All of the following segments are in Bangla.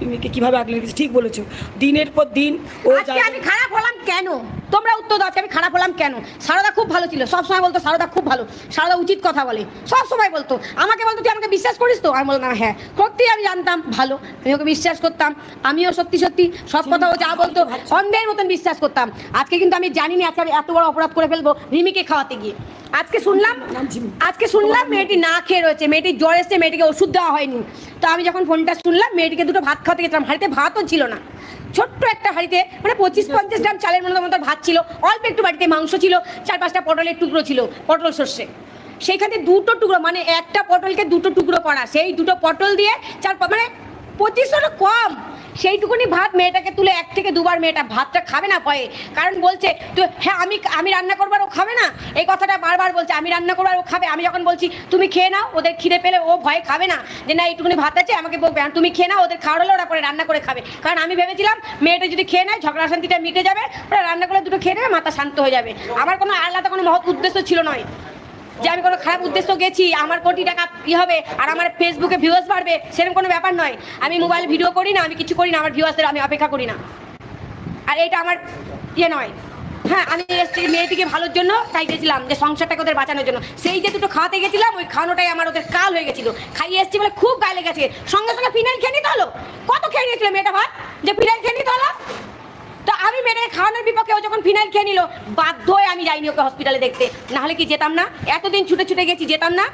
রিমিকে কীভাবে আগলে রেখেছে? ঠিক বলেছ। দিনের পর দিন ও আজকে আমি খারাপ হলাম কেন? তোমরা উত্তর দাও আজকে আমি খারাপ হলাম কেন? সারদা খুব ভালো ছিল সব সময় বলতো সারদা খুব ভালো। সারদা উচিত কথা বলে সব সময় বলতো। আমাকে বলতো তুই আমাকে বিশ্বাস করিস তো? আমি বললাম হ্যাঁ। সত্যি আমি জানতাম ভালো। আমি ওকে বিশ্বাস করতাম আমিও সত্যি সত্যি সব কথা ও যা বলতো অন্ধের মতন বিশ্বাস করতাম। আজকে কিন্তু আমি জানি না আজকে আমি এত বড় অপরাধ করে ফেলব রিমিকে খাওয়াতে গিয়ে। আজকে শুনলাম আজকে শুনলাম মেয়েটি না খেয়ে রয়েছে, মেয়েটি জ্বর এসছে, মেয়েটিকে ওষুধ দেওয়া হয়নি। তো আমি যখন ফোনটা শুনলাম, মেয়েটিকে দুটো ভাত খাওয়াতে গেছিলাম, হাড়িতে ভাতও ছিল না। ছোট্ট একটা হাড়িতে মানে পঁচিশ পঞ্চাশ গ্রাম চালের মতো মতো ভাত ছিল, অল্প একটু বাড়িতে মাংস ছিল, চার পাঁচটা পটলের টুকরো ছিল, পটল সর্ষে। সেইখানে দুটো টুকরো মানে একটা পটলকে দুটো টুকরো করা, সেই দুটো পটল দিয়ে চার মানে পঁচিশশোটা কম। সেইটুকুনি ভাত মেয়েটাকে তুলে এক থেকে দুবার মেয়েটা ভাতটা খাবে না ভয়ে কারণ বলছে, তো হ্যাঁ আমি আমি রান্না করবার ও খাবে না? এই কথাটা বারবার বলছে, আমি রান্না করবার ও খাবে। আমি যখন বলছি, তুমি খেয়ে নাও, ওদের খিদে পেলে ও ভয়ে খাবে না। যে, না, এইটুকুনি ভাত আছে, আমাকে বলবে। তুমি খেয়ে নাও, ওদের খাওয়ার হলে ওরা পরে রান্না করে খাবে। কারণ আমি ভেবেছিলাম, মেয়েটা যদি খেয়ে নেয়, ঝগড়া শান্তিটা মিটে যাবে, ওরা রান্না করে দুটো খেয়ে নেবে, মাথা শান্ত হয়ে যাবে। আমার কোনো আলাদা কোনো মহৎ উদ্দেশ্য ছিল নয়। যে আমি কোনো খারাপ উদ্দেশ্য গেছি, আমার কোটি টাকা ই হবে আর আমার ফেসবুকে ভিউয়ার্স বাড়বে, সেরকম কোনো ব্যাপার নয়। আমি মোবাইল ভিডিও করি না, আমি কিছু করি না, আমার ভিউয়ার্সদের আমি অপেক্ষা করি না। আর এটা আমার ইয়ে নয়। হ্যাঁ আমি এসছি মেয়েটিকে ভালোর জন্য, তাই গেছিলাম যে সংসারটাকে ওদের বাঁচানোর জন্য। সেই যে দুটো খাওয়াতে গেছিলাম, ওই খাওয়ানোটাই আমার ওদের কাল হয়ে গেছিল। খাইয়ে এসছি বলে খুব গায়ে লেগেছে। সঙ্গে সঙ্গে ফিনাইল খেয়ে নিতে হলো। কত খেয়ে নিয়েছিল মেয়েটা ভাত যে ফিনাইল খেয়ে নিতে হলো? তো আমি মেয়েটাকে খাওয়ানোর বিপক্ষে ও যখন ফিনাইল খেয়ে নিল, বাধ্য হয়ে আমি যাইনি ওকে হসপিটালে দেখতে। নাহলে কি যেতাম না? এতদিন ছুটে ছুটে গেছি, যেতাম না?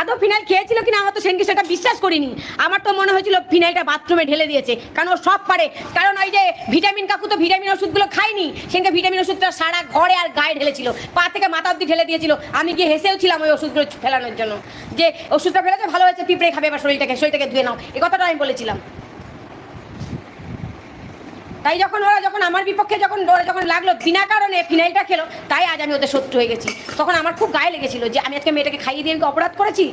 আদৌ ফিনাইল খেয়েছিল কিনা আমার তো সেনকে সেটা বিশ্বাস করিনি। আমার তো মনে হয়েছিল ফিনাইলটা বাথরুমে ঢেলে দিয়েছে, কারণ ও সব পারে। কারণ ওই যে ভিটামিন কাকু তো ভিটামিন ওষুধগুলো খায়নি, সেনকে ভিটামিন ওষুধটা সারা ঘরে আর গায়ে ঢেলেছিল। পা থেকে মাথা অব্দি ঢেলে দিয়েছিল। আমি গিয়ে হেসেও ছিলাম ওই ওষুধগুলো ফেলানোর জন্য। যে ওষুধটা ফেলেছে, ভালো হয়েছে, পিঁপড়ে খাবে, এবার শরীরটাকে শরীরটাকে ধুয়ে নাও। এই কথাটা আমি বলেছিলাম। তাই যখন ওরা যখন আমার বিপক্ষে যখন ওরা যখন লাগল, বিনা কারণে ফিনাইলটা খেলো, তাই আজ আমি ওদের শত্রু হয়ে গেছি। তখন আমার খুব গায়ে লেগেছিল যে আমি আজকে মেয়েটাকে খাইয়ে দিয়ে অপরাধ করেছি।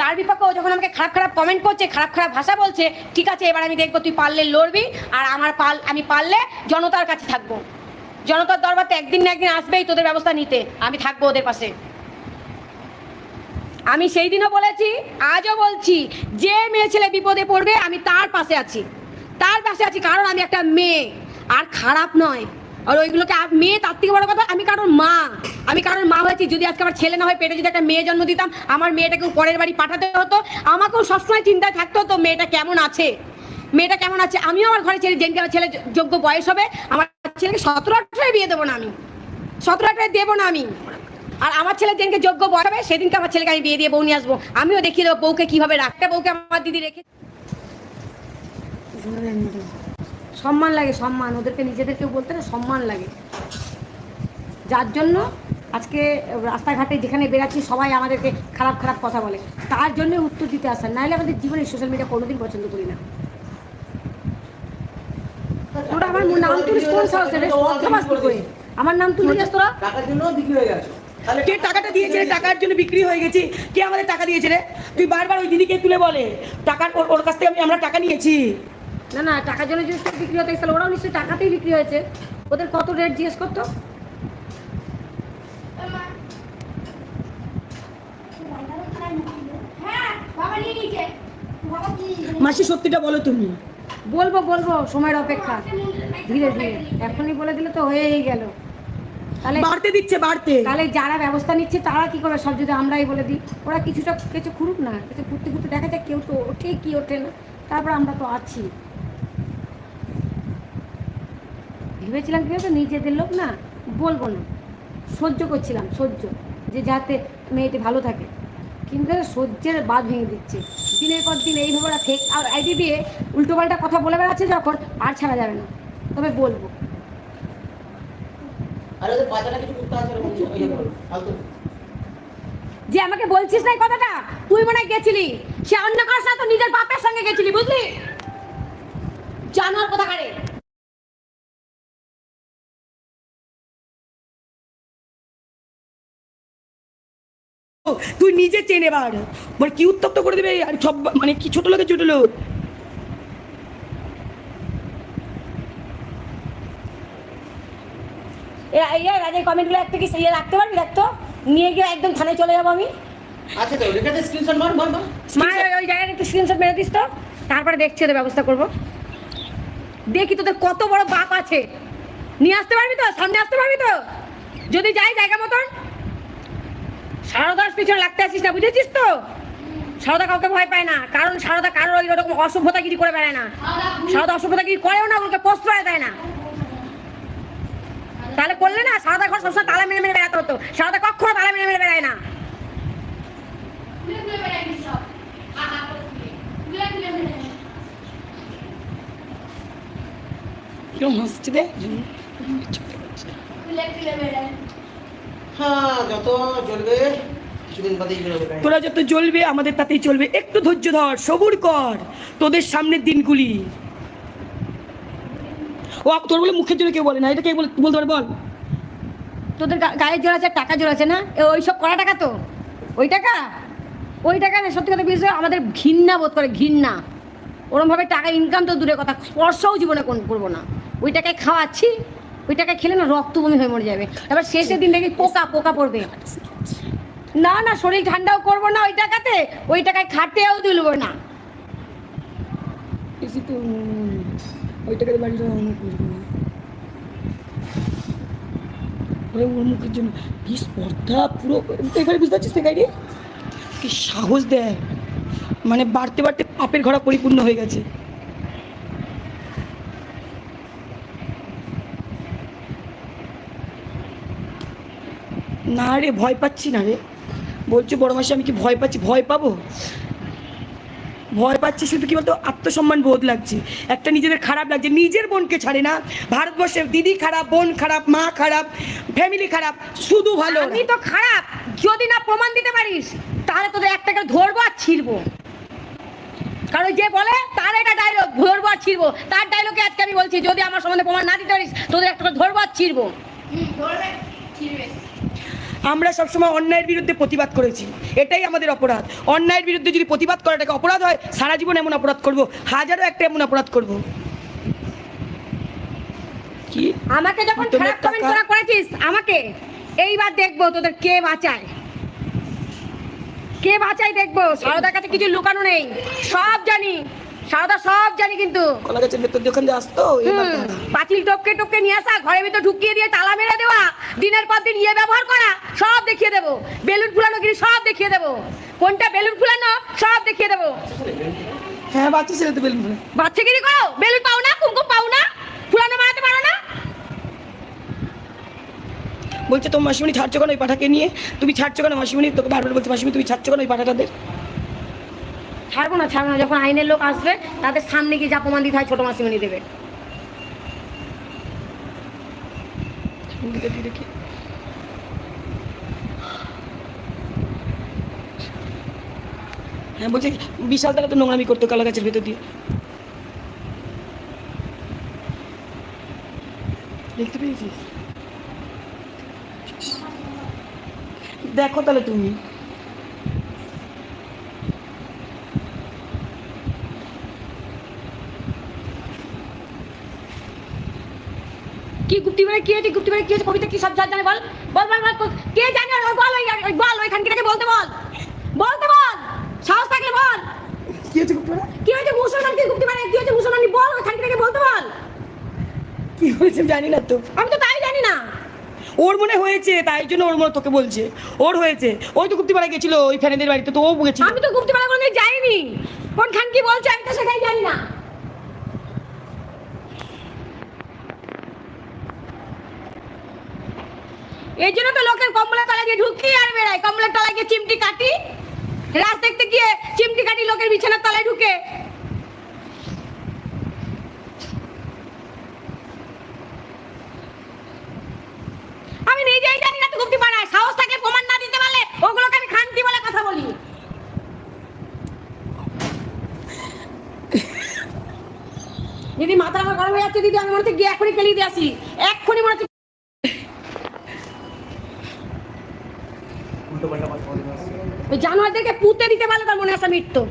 তার বিপক্ষে ও যখন আমাকে খারাপ খারাপ কমেন্ট করছে, খারাপ খারাপ ভাষা বলছে, ঠিক আছে, এবার আমি দেখব তুই পারলে লড়বি, আর আমার পাল, আমি পারলে জনতার কাছে থাকব। জনতার দরবারতে একদিন না একদিন আসবেই তোদের ব্যবস্থা নিতে, আমি থাকব ওদের পাশে। আমি সেই দিনও বলেছি, আজও বলছি, যে মেয়ে ছেলে বিপদে পড়বে, আমি তার পাশে আছি। তার পাশে আছি কারণ আমি একটা মেয়ে। আর খারাপ নয়। আর ওইগুলোকে মেয়ে তার থেকে বড় কথা, আমি কারোর মা। আমি কারোর মা হয়েছি, যদি আজকে আমার ছেলে না হয় পেটে যদি একটা মেয়ে জন্ম দিতাম, আমার মেয়েটাকেও পরের বাড়ি পাঠাতে হতো। আমাকেও সবসময় চিন্তায় থাকতে হতো, মেয়েটা কেমন আছে? মেয়েটা কেমন আছে? আমিও আমার ঘরে ছেলে, যেদিনকে আমার ছেলে যোগ্য বয়স হবে, আমার ছেলেকে সতেরো আঠারোয় বিয়ে দেবো না আমি। সতেরো আঠারোয় দেবো না আমি। আর আমার ছেলে যেদিনকে যোগ্য বয়স হবে, সেদিনকে আমার ছেলেকে আমি বিয়ে দিয়ে বউ নিয়ে আসব। আমিও দেখিয়ে দেবো বউকে কীভাবে রাখতে, বউকে আমার দিদি রেখে সম্মান লাগে সম্মান। ওদেরকে নিজেদেরকেও বলতে না সম্মান লাগে। যার জন্য আজকে রাস্তাঘাটে যেখানে বেরাচ্ছি সবাই আমাদেরকে খারাপ খারাপ কথা বলে। তার জন্য উত্তর দিতে আসেন। নাহলে আমাদের জীবনে সোশ্যাল মিডিয়া কোনোদিন পছন্দ করি না। তোরা আমার নাম তুলিস কোন সাহসে? রে বদমাস কি করে। আমার নাম তুলিস তোরা। টাকার জন্য বিক্রি হয়ে গেছে। কে টাকাটা দিয়েছে রে? টাকার জন্য বিক্রি হয়ে গেছি। কে আমাদের টাকা দিয়েছে রে? তুই বারবার ওই দিদিকে তুলে বলে টাকার ওর- ওর কাছ থেকে আমি আমরা টাকা নিয়েছি। না না টাকার জন্য তোর বিক্রি হতে গেছিল ওরাও নিশ্চয়ই টাকাতেই বিক্রি হয়েছে। ওদের কত রেট জিজ্ঞেস করতো? মাসি সত্যিটা বলো তুমি। বলব বলব সময়ের অপেক্ষা। ধীরে ধীরে। এখনই বলে দিলে তো হয়েই গেল। তাহলে বাড়তে দিচ্ছে বাড়তে। তাহলে যারা ব্যবস্থা নিচ্ছে তারা কি করে? সব যদি আমরাই বলে দিই। ওরা কিছুটা কিছু খুঁড়ুক না কিছু ঘুরতে ঘুরতে দেখা যায় কেউ তো ওঠে কি ওঠে না। তারপর আমরা তো আছি। ভেবেছিলাম কি হতো নিজেদের লোক না বলব না সহ্য করছিলাম সহ্য যে যাতে মেয়েটি ভালো থাকে। কিন্তু সহ্যের বাদ ভেঙে দিচ্ছে। দিনের পর দিন এইভাবে ওরা ফেক আর আইডি দিয়ে উল্টোপাল্টা কথা বলে বেড়াচ্ছে যখন আর ছাড়া যাবে না। তবে বলব। যে আমাকে বলছিস না কথাটা? তুই মনে গেছিলি? সে অন্য কারোর সাথে নিজের বাপের সঙ্গে গেছিলি বুঝলি? জানোয়ার কথা কারে তুই নিজে চেনে বার মানে কি উত্তপ্ত করে দেবে? আর সব মানে কি ছোট লোকের ছোট লোক? রাজের কমেন্টগুলো একটা কি ইয়ে রাখতে পারবি? রাখতো নিয়ে গিয়ে একদম থানায় চলে যাব আমি। আচ্ছা তো রেখে দে স্ক্রিনশট মার মার মার। ওই জায়গায় একটু স্ক্রিনশট মেরে দিস তো। তারপরে দেখছি ওদের ব্যবস্থা করব। দেখি তোদের কত বড় বাপ আছে। নিয়ে আসতে পারবি তো? সামনে আসতে পারবি তো? যদি যাই জায়গা মতন। সারদাস পিছনে লাগতে আসিস না বুঝেছিস তো? সারদা কাউকে ভয় পায় না কারণ সারদা কারোর ওই রকম অসভ্যতাগিরি করে বেড়ায় না। সারদা অসভ্যতাগিরি করেও না ওগুলোকে প্রশ্রয় দেয় না। তাহলে করলে না সারদা ঘর সবসময় তালা মেরে মেরে বেড়াতে হতো। সারদা কখনো তালা মেরে মেরে বেড়ায় না। হাসছে দে তোরা যত জ্বলবে আমাদের তাতেই চলবে। একটু ধৈর্য ধর সবুর কর। তোদের সামনের দিনগুলি। ও আপ- তোর বলে মুখের জন্য কেউ বলে না এটা কে বলে বলতে পারে বল। তোদের গা- গায়ের জোর আছে টাকা জোর আছে না? এ ওইসব করা টাকা তো? ওই টাকা? ওই টাকা না সত্যি কথা বিষয় আমাদের ঘৃণা বোধ করে ঘৃণা। ওরমভাবে টাকা ইনকাম তো দূরে কথা স্পর্শও জীবনে কোন করব না। ওই টাকায় খাওয়াচ্ছি ওই টাকায় খেলে না রক্ত বমি হয়ে মরে যাবে। এবার শেষের দিন দেখি পোকা পোকা পড়বে। না না, শরীর ঠান্ডাও করব না ওই টাকাতে, ওই টাকায় খাটেও তুলবো না। ওই জন্য কি স্পর্ধা, পুরো বুঝতে পারছিস সাহস দেয়। মানে বাড়তে বাড়তে পাপের ঘোড়া পরিপূর্ণ হয়ে গেছে। না রে ভয় পাচ্ছি না রে। বলছো বড় মাসে আমি কি ভয় পাচ্ছি? ভয় পাবো? ভয় পাচ্ছি শুধু কি বলতো? আত্মসম্মান বোধ লাগছে। একটা নিজেদের খারাপ লাগছে। নিজের বোনকে ছাড়ে না। ভারতবর্ষের দিদি খারাপ বোন খারাপ মা খারাপ ফ্যামিলি খারাপ শুধু ভালো আমি তো খারাপ। যদি না প্রমাণ দিতে পারিস তাহলে তোদের একটাকে ধরবো আর ছিড়বো। কারণ যে বলে তার একটা ডায়লগ ধরবো আর ছিড়বো। তার ডায়লগে আজকে আমি বলছি যদি আমার সম্বন্ধে প্রমাণ না দিতে পারিস তোদের একটা করে ধরবো আর ছিড়বো। ধরবে ছিড়বে। আমরা সবসময় অন্যায়ের বিরুদ্ধে প্রতিবাদ করেছি। এটাই আমাদের অপরাধ। অন্যায়ের বিরুদ্ধে যদি প্রতিবাদ করাটাকে অপরাধ হয় সারা জীবন এমন অপরাধ করব হাজারো একটা এমন অপরাধ করব। কি? আমাকে যখন খারাপ কমেন্ট করা করেছিস আমাকে এইবার দেখব তোদের কে বাঁচায়। কে বাঁচায় দেখব? সারদার কাছে কিছু লুকানো নেই। সব জানি। সারদা সব জানি কিন্তু। কলা গাছের ভেতর দিয়ে ওখান দিয়ে আসতো। পাঁচিল টপকে টপকে নিয়ে আসা ঘরের ভিতর ঢুকিয়ে দিয়ে তালা মেরে দেওয়া দিনের পর দিন ইয়ে ব্যবহার করা সব দেখিয়ে দেবো। বেলুন ফুলানো গিরি সব দেখিয়ে দেবো। কোনটা বেলুন ফুলানো সব দেখিয়ে দেবো। হ্যাঁ বাচ্চা ছেলে তো বেলুন ফুলে। বাচ্চা গিরি করো বেলুন পাও না কুমকুম পাও না ফুলানো মারাতে পারো না। বলছে তোমার মাসিমণি ছাড়ছো কেন ওই পাঠাকে নিয়ে? তুমি ছাড়ছো কেন মাসিমণি? তোকে বারবার বলছে মাসিমণি তুমি ছাড়ছো কেন ওই পাঠাটাদের? ছাড়বো না ছাড়বো না। যখন আইনের লোক আসবে, তাদের সামনে গিয়ে যা প্রমাণ দিতে হয়, ছোট মাসিমণি দেবে। হ্যাঁ বলছি বিশাল তালা তো নোংরামি করতো কলা গাছের ভেতর দিয়ে। দেখতে পেয়েছিস? দেখো তাহলে তুমি। কি গুপ্তি মানে কি হয়েছে? গুপ্তি মানে কি হয়েছে? কবিতা কি সব জানে? বল। বল বল বল কে জানে? ওই বল ওই বল ওইখান থেকে বলতে বল। বলতে বল। সাহস থাকলে বল। কি হয়েছে গুপ্তরা? কি হয়েছে মুসলমান কি গুপ্তি মানে? কি হয়েছে মুসলমানি বল ওইখান থেকে বলতে বল। কি হয়েছে জানি না তো। আমি তো তাই জানি না। ওর মনে হয়েছে তাই জন্য ওর মনে তোকে বলছে। ওর হয়েছে। ওই তো গুপ্তিপাড়া গেছিল ওই ফ্যানেদের বাড়িতে তো ও গেছিল। আমি তো গুপ্তি মানে কোনোদিন যাইনি। কোন খান কি বলছে আমি তো সেটাই জানি না। এই জন্য তো লোকের কম্বলের তলায় গিয়ে ঢুকি আর বেড়াই। কম্বলের তলায় গিয়ে চিমটি কাটি। রাত দেখতে গিয়ে চিমটি কাটি লোকের বিছানার তলায় ঢুকে। আমি নিজেই জানি না তো গুপ্তি পাড়ায় সাহস না দিতে পারলে ওগুলোকে আমি খানতি বলে কথা বলি। দিদি মাথা আমার গরম হয়ে যাচ্ছে। দিদি, আমি মনে হচ্ছে গিয়ে এখনই কেলিয়ে দিয়ে আসি। এক্ষুনি মনে হচ্ছে উল্টোপাল্টা কথা বলে না। ওই জানোয়ারদেরকে পুঁতে দিতে পারলে তার মনে আসা মৃত্যু।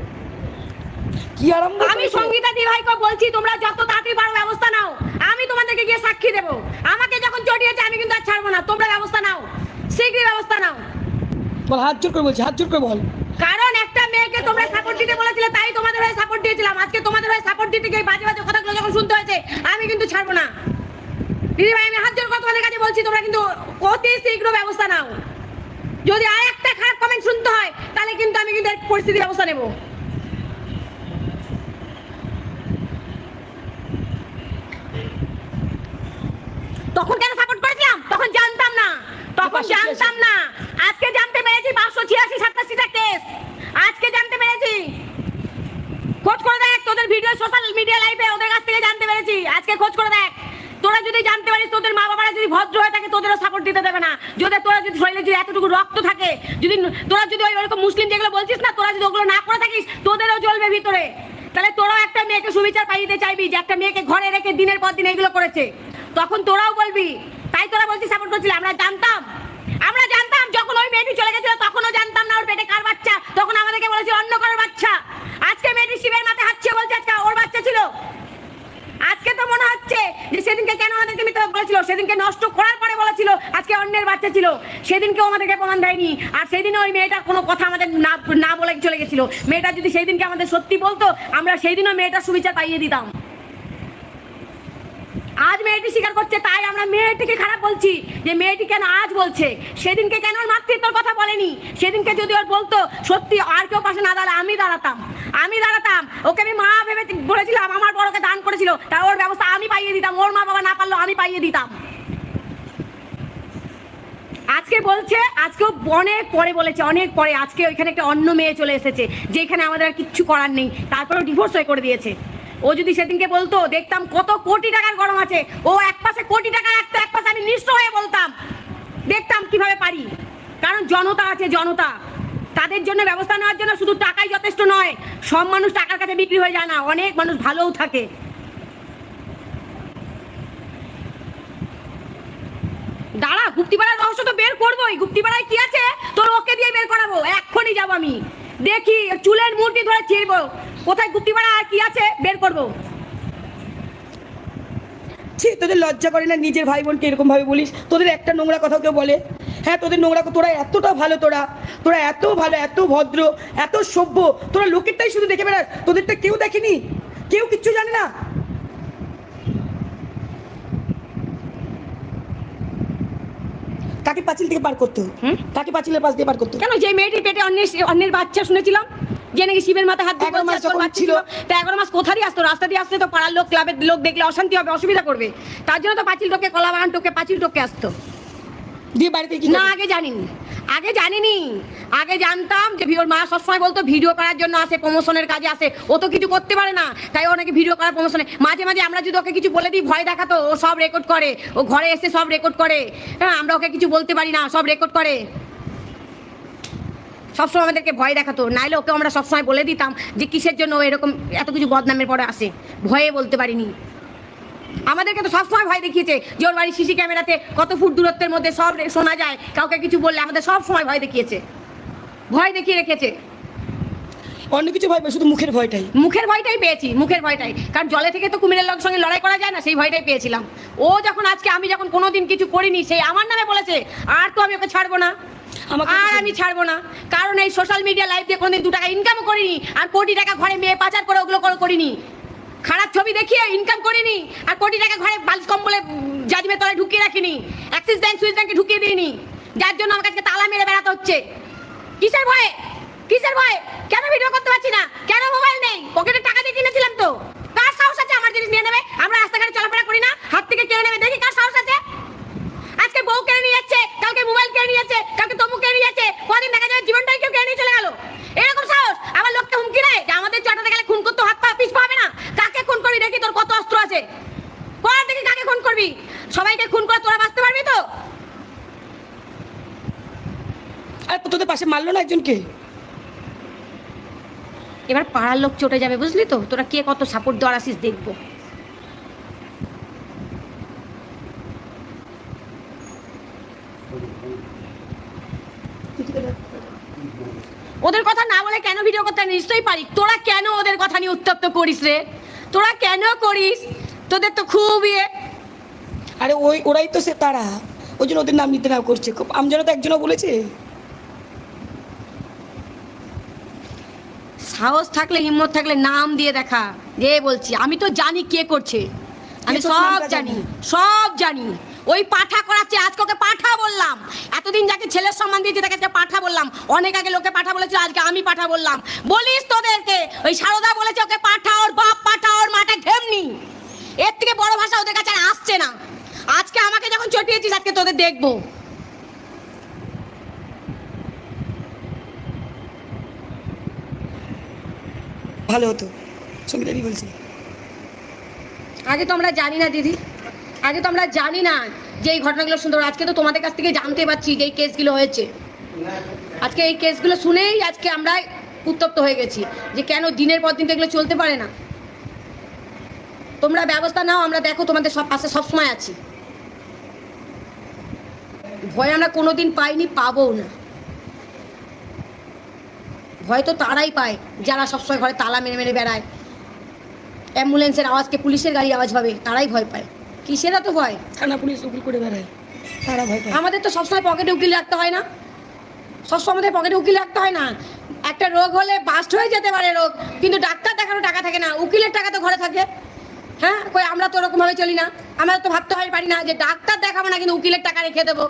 কি আরাম আমি সঙ্গীতা দিভাইকে বলছি তোমরা যত তাড়াতাড়ি পারো ব্যবস্থা নাও। আমি তোমাদেরকে গিয়ে সাক্ষী দেবো। আমাকে যখন জড়িয়েছে আমি কিন্তু আর ছাড়বো না। তোমরা ব্যবস্থা নাও। শীঘ্রই ব্যবস্থা নাও। বল হাত জোর করে বলছি হাত জোর করে বল। কারণ একটা মেয়েকে তোমরা সাপোর্ট দিতে বলেছিলে তাই তোমাদের হয়ে সাপোর্ট দিয়েছিলাম। আজকে তোমাদের হয়ে সাপোর্ট দিতে গিয়ে বাজে বাজে কথাগুলো যখন শুনতে হয়েছে আমি কিন্তু ছাড়বো না। দিদি ভাই আমি হাত জোর করে তোমাদের কাছে বলছি তোমরা কিন্তু অতি শীঘ্র ব্যবস্থা নাও। যদি আর একটা খারাপ কমেন্ট শুনতে হয় তাহলে কিন্তু আমি কিন্তু এর পরিস্থিতির ব্যবস্থা নেব। তখন কেন সাপোর্ট করেছিলাম? তখন জানতাম না। তখন জানতাম না। আজকে জানতে পেরেছি পাঁচশো ছিয়াশি সাতাশিটা কেস আজকে জানতে পেরেছি। খোঁজ করে দেখ তোদের ভিডিও সোশ্যাল মিডিয়া লাইভে ওদের কাছ থেকে জানতে পেরেছি। আজকে খোঁজ করে দেখ। তোরা যদি জানতে পারিস তোদের মা বাবারা যদি ভদ্র হয়ে থাকে, তোদেরও সাপোর্ট দিতে দেবে না। যদি তোরা যদি শরীরে যদি এতটুকু রক্ত থাকে, যদি তোরা যদি ওই ওরকম মুসলিম যেগুলো বলছিস না, তোরা যদি ওগুলো না করে থাকিস, তোদেরও জ্বলবে ভিতরে। তাহলে তোরাও একটা মেয়েকে সুবিচার পাইয়ে দিতে চাইবি যে একটা মেয়েকে ঘরে রেখে দিনের পর দিন এগুলো করেছে। তখন তোরাও বলবি, তাই তোরা বলছিস সাপোর্ট করছিলি, আমরা জানতাম। আমরা জানতাম, যখন ওই মেয়েটি চলে গেছিল, তখনও জানতাম না ওর পেটে কার বাচ্চা তখন আমাদেরকে বলেছে অন্য কারোর বাচ্চা আজকে মেয়েটি শিবের মাথায় হাত ছেড়ে বলছে আজকে ওর বাচ্চা ছিল আজকে তো মনে হচ্ছে যে সেদিনকে কেন আমাদেরকে মিথ্যা বলেছিল, সেদিনকে নষ্ট করার পরে বলেছিল, আজকে অন্যের বাচ্চা ছিল। সেদিনকে আমাদেরকে প্রমাণ দেয়নি। আর সেদিন ওই মেয়েটা কোনো কথা আমাদের না না বলে চলে গেছিল। মেয়েটা যদি সেই দিনকে আমাদের সত্যি বলতো, আমরা সেই দিনও মেয়েটার সুবিচার পাইয়ে দিতাম। আজ মেয়েটি স্বীকার করছে, তাই আমরা মেয়েটিকে খারাপ বলছি যে মেয়েটি কেন আজ বলছে। সেদিনকে কেন ওর মাতৃত্বর কথা বলেনি? সেদিনকে যদি ওর বলতো, সত্যি আর কেউ পাশে না দাঁড়ালে আমি দাঁড়াতাম। আমি দাঁড়াতাম, ওকে আমি মা ভেবে বলেছিলাম আমার বড়কে দান করেছিল, তা ওর ব্যবস্থা আমি পাইয়ে দিতাম, ওর মা বাবা না পারল, আমি পাইয়ে দিতাম। আজকে বলছে, আজকেও অনেক পরে বলেছে, অনেক পরে। আজকে ওইখানে একটা অন্য মেয়ে চলে এসেছে, যেখানে আমাদের আর কিচ্ছু করার নেই। তারপরেও ডিভোর্স হয়ে করে দিয়েছে। ও যদি সেদিনকে বলতো, দেখতাম কত কোটি টাকার গরম আছে, ও এক পাশে কোটি টাকা রাখতো, এক পাশে আমি নিঃস্ব হয়ে বলতাম। দেখতাম কীভাবে পারি। কারণ জনতা আছে, জনতা। তাদের জন্য ব্যবস্থা নেওয়ার জন্য শুধু টাকাই যথেষ্ট নয়, সব মানুষ টাকার কাছে বিক্রি হয়ে যায় না, অনেক মানুষ ভালোও থাকে। দাঁড়া, গুপ্তিপাড়ার রহস্য তো বের করবোই। গুপ্তিপাড়ায় কি আছে? তোর ওকে দিয়ে বের করাবো। এক্ষুনি যাব আমি। দেখি, চুলের মূর্তি ধরে ছিঁড়বো। কোথায় গুপ্তিপাড়া আর কি আছে? বের করব। ছি, তোদের লজ্জা করে না নিজের ভাই বোনকে এরকম ভাবে বলিস? তোদের একটা নোংরা কথা কেউ বলে? হ্যাঁ তোদের নোংরা তোরা এতটা ভালো তোরা। তোরা এত ভালো, এত ভদ্র, এত সভ্য। তোরা লোকেরটাই শুধু দেখে বেড়াস। তোদেরটা কেউ দেখেনি? কেউ কিচ্ছু জানে না? কাকে পাঁচিল থেকে পার করতো হুম? কাকে পাঁচিলের পাশ দিয়ে পার করতো কেন? যে মেয়েটির পেটে অন্যের অন্যের বাচ্চা শুনেছিলাম যে নাকি শিবের মাথায় হাত দিয়ে এগারো মাস যখন ছিল। ছিল তা এগারো মাস কোথায় আসতো? রাস্তা দিয়ে আসলে তো পাড়ার লোক ক্লাবের লোক দেখলে অশান্তি হবে অসুবিধা করবে। তার জন্য তো পাঁচিল টোকে কলা বাগান টোকে পাঁচিল টোকে আসতো। দিয়ে বাড়িতে কি না আগে জানিনি। আগে জানিনি। আগে জানতাম যে ওর মা সবসময় বলতো ভিডিও করার জন্য আসে প্রমোশনের কাজে আসে। ও তো কিছু করতে পারে না তাই ও নাকি ভিডিও করার প্রমোশনে মাঝে মাঝে আমরা যদি ওকে কিছু বলে দিই ভয় দেখাতো ও সব রেকর্ড করে। ও ঘরে এসে সব রেকর্ড করে। হ্যাঁ আমরা ওকে কিছু বলতে পারি না সব রেকর্ড করে। সবসময় আমাদেরকে ভয় দেখাতো। নাইলে ওকে আমরা সবসময় বলে দিতাম যে কিসের জন্য এরকম এত কিছু বদনামের পরে আসে? ভয়ে বলতে পারিনি। আমাদেরকে তো সবসময় ভয় দেখিয়েছে যে ওর বাড়ির সিসি ক্যামেরাতে কত ফুট দূরত্বের মধ্যে সব শোনা যায়। কাউকে কিছু বললে আমাদের সব সময় ভয় দেখিয়েছে। ভয় দেখিয়ে রেখেছে। অন্য কিছু ভয় শুধু মুখের ভয়টাই। মুখের ভয়টাই পেয়েছি মুখের ভয়টাই। কারণ জলে থেকে তো কুমিরের লোক সঙ্গে লড়াই করা যায় না সেই ভয়টাই পেয়েছিলাম। ও যখন আজকে আমি যখন কোনোদিন কিছু করিনি সেই আমার নামে বলেছে আর তো আমি ওকে ছাড়বো না। আর আমি ছাড়বো না। কারণ এই সোশ্যাল মিডিয়া লাইভ দিয়ে কোনোদিন দু টাকা ইনকামও করিনি আর কোটি টাকা ঘরে মেয়ে পাচার করে ওগুলো করে করিনি। খারাপ ছবি দেখিয়ে ইনকাম করিনি, আর কোটি টাকা ঘরে বালিশ কম্বলে জাজিমের তলায় ঢুকিয়ে রাখিনি অ্যাক্সিস ব্যাংক সুইস ব্যাংকে ঢুকিয়ে দিইনি। যার জন্য আমার কাছে তালা মেরে বেড়াতে হচ্ছে। কিসের ভয়ে? কিসের ভয়ে? কেন ভিডিও করতে পারছি না? কেন মোবাইল নেই? পকেটে টাকা দিয়ে কিনেছিলাম তো। কার সাহস আছে আমার জিনিস নিয়ে নেবে? আমরা রাস্তাঘাটে চলাফেরা করি না। হাত থেকে কেড়ে নেবে। দেখি কার সাহস আছে। বউ কেড়ে নিয়ে যাচ্ছে কালকে মোবাইল কেড়ে নিয়ে যাচ্ছে কালকে তমু কেড়ে নিয়ে যাচ্ছে কদিন দেখা যায় জীবনটাই কেউ কেড়ে নিয়ে চলে গেল। এরকম সাহস? আবার লোককে হুমকি দেয়? যে আমাদের চটাতে গেলে খুন করতে হাত পা পিছ পাবে না। কাকে খুন করবি দেখি তোর কত অস্ত্র আছে। কর দেখি কাকে খুন করবি। সবাইকে খুন করে তোরা বাঁচতে পারবি তো? আর তোদের পাশে মারলো না একজনকে? এবার পাড়ার লোক চটে যাবে বুঝলি তো? তোরা কে কত সাপোর্ট দেওয়ার আসিস দেখব। ওদের কথা না বলে কেন ভিডিও করতে নিশ্চয়ই পারি। তোরা কেন ওদের কথা নিয়ে উত্তপ্ত করিস রে? তোরা কেন করিস? তোদের তো খুব ইয়ে। আরে ওই ওরাই তো সে তারা। ওই জন্য ওদের নাম নিতে না করছে। খুব আমজনও তো একজনও বলেছে? সাহস থাকলে হিম্মত থাকলে নাম দিয়ে দেখা। যে বলছি আমি তো জানি কে করছে। আমি সব জানি। জানি? সব জানি। ওই পাঠা করাচ্ছে আজকে ওকে পাঠা বললাম। এতদিন যাকে ছেলের সম্মান দিয়েছে তাকে আজকে পাঠা বললাম। অনেক আগে লোকে পাঠা বলেছিল আজকে আমি পাঠা বললাম। বলিস তোদেরকে ওই সারদা বলেছে ওকে পাঠা ওর বাপ পাঠা ওর মাটা ঘেমনি। এর থেকে বড় ভাষা ওদের কাছে আসছে না। আজকে আমাকে যখন চটিয়েছিস আজকে তোদের দেখব। ভালো হতো। সঙ্গীতাদি বলছি। আগে তো আমরা জানি না দিদি। আগে তো আমরা জানি না যে এই ঘটনাগুলো সুন্দর, আজকে তো তোমাদের কাছ থেকে জানতে পারছি যে এই কেসগুলো হয়েছে। আজকে এই কেসগুলো শুনেই আজকে আমরা উত্তপ্ত হয়ে গেছি যে কেন দিনের পর দিন তো এগুলো চলতে পারে না। তোমরা ব্যবস্থা নাও, আমরা দেখো তোমাদের সব পাশে সবসময় আছি। ভয় আমরা কোনোদিন পাইনি, পাবও না। ভয় তো তারাই পায়, যারা সবসময় ঘরে তালা মেরে মেরে বেড়ায়। অ্যাম্বুলেন্সের আওয়াজকে পুলিশের গাড়ি আওয়াজ ভাবে, তারাই ভয় পায়। কিসেরা তো ভয়? থানা পুলিশ উকিল করে বেড়ায়। তারা ভয় পায়। আমাদের তো সবসময় পকেটে উকিল রাখতে হয় না। সবসময় আমাদের পকেটে উকিল রাখতে হয় না। একটা রোগ হলে বাস্ট হয়ে যেতে পারে রোগ কিন্তু ডাক্তার দেখানো টাকা থাকে না। উকিলের টাকা তো ঘরে থাকে। হ্যাঁ? কই আমরা তো ওরকমভাবে চলি না। আমরা তো ভাবতে হয় পারি না যে ডাক্তার দেখাবো না কিন্তু উকিলের টাকা রেখে দেবো।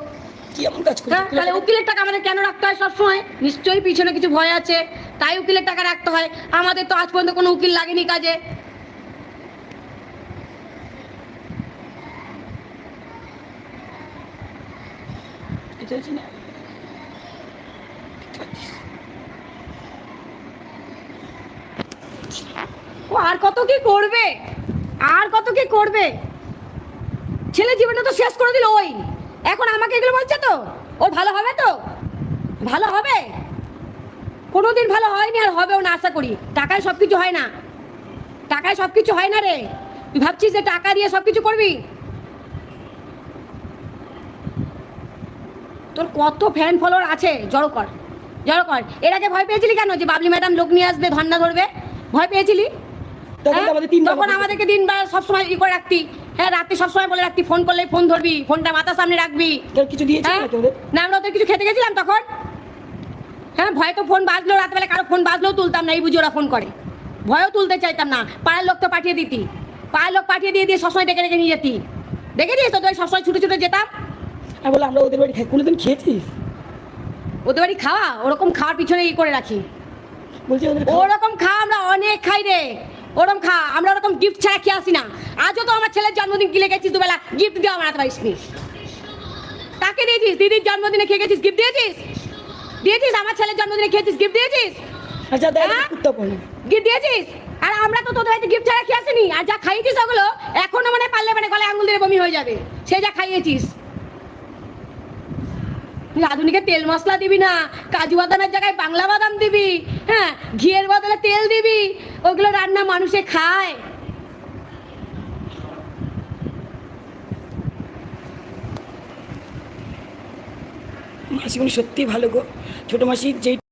হ্যাঁ? তাহলে উকিলের টাকা আমাদের কেন রাখতে হয় সবসময়? নিশ্চয়ই পিছনে কিছু ভয় আছে তাই উকিলের টাকা রাখতে হয়। আমাদের তো আজ পর্যন্ত কোনো উকিল লাগেনি কাজে। হচ্ছে না। ও, আর কত কি করবে? আর কত কি করবে? ছেলে জীবনটা তো শেষ করে দিল ওই। এখন আমাকে এগুলো বলছে তো? ওর ভালো হবে তো? ভালো হবে? কোনোদিন ভালো হয়নি আর হবেও না, আশা করি। টাকায় সব কিছু হয় না। টাকায় সব কিছু হয় না রে। তুই ভাবছিস যে টাকা দিয়ে সব কিছু করবি? তোর কত ফ্যান ফলোয়ার আছে? জড়ো কর জড়ো কর। এর আগে ভয় পেয়েছিলি কেন যে বাবলি ম্যাডাম লোক নিয়ে আসবে ধর্না ধরবে? ভয় পেয়েছিলি? তখন হ্যাঁ? আমাদেরকে দিন বা সবসময় ই করে রাখতি। হ্যাঁ রাত্রি সবসময় বলে রাখতি ফোন করলে ফোন ধরবি ফোনটা মাথার সামনে রাখবি। কিছু হ্যাঁ? না আমরা ওদের কিছু খেতে গেছিলাম তখন। হ্যাঁ ভয় তো ফোন বাজলো রাতবেলা কারও ফোন বাজলেও তুলতাম না এই বুঝি ওরা ফোন করে। ভয়ও তুলতে চাইতাম না পাড়ার লোক তো পাঠিয়ে দিতি। পাড়ার লোক পাঠিয়ে দিয়ে দিয়ে সবসময় ডেকে ডেকে নিয়ে যেতি। দেখেছিস তো তুই সবসময় ছুটে ছুটে যেতাম? আর বলে আমরা ওদের বাড়ি খাই কোনোদিন খেয়েছিস? ওদের বাড়ি খাওয়া? ওরকম খাওয়ার পিছনে ই করে রাখি। বলছি ওদের ওরকম খাওয়া আমরা অনেক খাই রে। ওরকম খা আমরা ওরকম গিফট ছাড়া খেয়ে আসি না? আজও তো আমার ছেলের জন্মদিন গিলে গেছিস দুবেলা? গিফট দিয়ে আমার পারিস নি কাকে দিয়েছিস? দিদির জন্মদিনে খেয়ে গেছিস? গিফট দিয়েছিস? দিয়েছিস আমার ছেলের জন্মদিনে খেয়েছিস গিফট দিয়েছিস? আচ্ছা দেখ হ্যাঁ? গিফট দিয়েছিস? আর আমরা তো তোদের হয়তো গিফট ছাড়া খেয়ে আসিনি? আর যা খাইয়েছিস ওগুলো এখনও মানে পারলে মানে গলায় আঙুল দিয়ে বমি হয়ে যাবে। সে যা খাইয়েছিস। আধুনিকের তেল মশলা দিবি না, কাজু বাদামের জায়গায় বাংলা বাদাম দিবি হ্যাঁ ঘিয়ের বদলে তেল দিবি, ওগুলো রান্না মানুষে খায়। মাসিগুলো সত্যি ভালো গো। ছোটো মাসি যেই